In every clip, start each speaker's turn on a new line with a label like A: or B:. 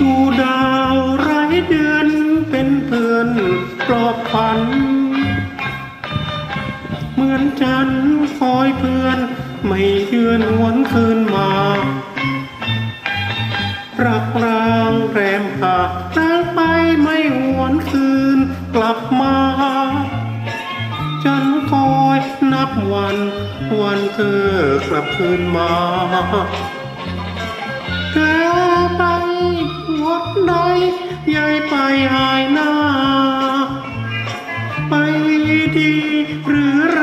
A: ดูดาวไร้เดือนเป็นเพื่อนปลอบฝัน เหมือนจันคอยเพื่อน ไม่เยือนวนคืนมา รักรางแรมหากจากไปไม่หวนคืนกลับมา จันคอยนับวัน วันเธอกลับคืนมาเธอไป ดใดยายไปหายหน้า ไปดีหรือไร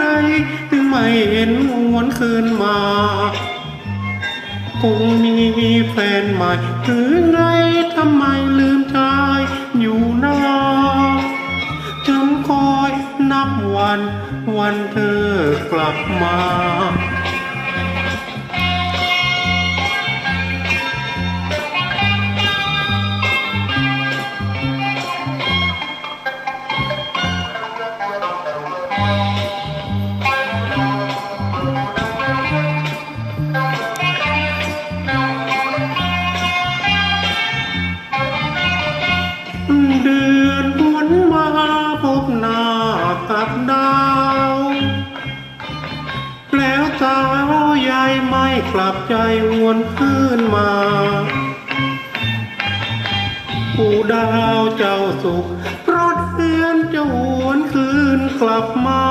A: ถึงไม่เห็นหวนคืนมาคงมีแฟนใหม่หรือไงทำไมลืมชายอยู่นาฉันคอยนับวันวันเธอกลับมา พบหน้ากับดาว แล้วสาวยายไม่กลับใจวนคืนมาผู้ดาวเจ้าสุขเพราะเดือนจะหวนคืนกลับมา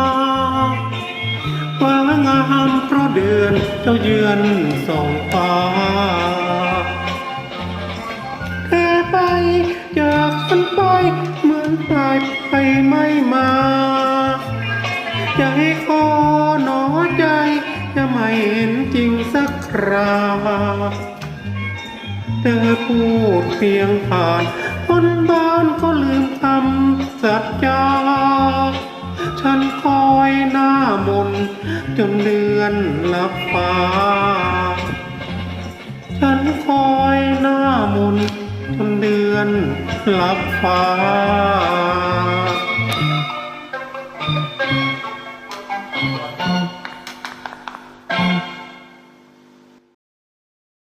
A: ฟ้างามเพราะเดือนเจ้าเยือนส่องฟ้าเธอไปจากฉันไป ตายไปไม่มาใจคอหนอใจจะไม่เห็นจริงสักคราเธอพูดเพียงผ่าน คนบ้านก็ลืมคำสัจจา ฉันคอยหน้ามน จนเดือนลับฟ้า ฉันคอยหน้ามน จนเดือนลับฟ้า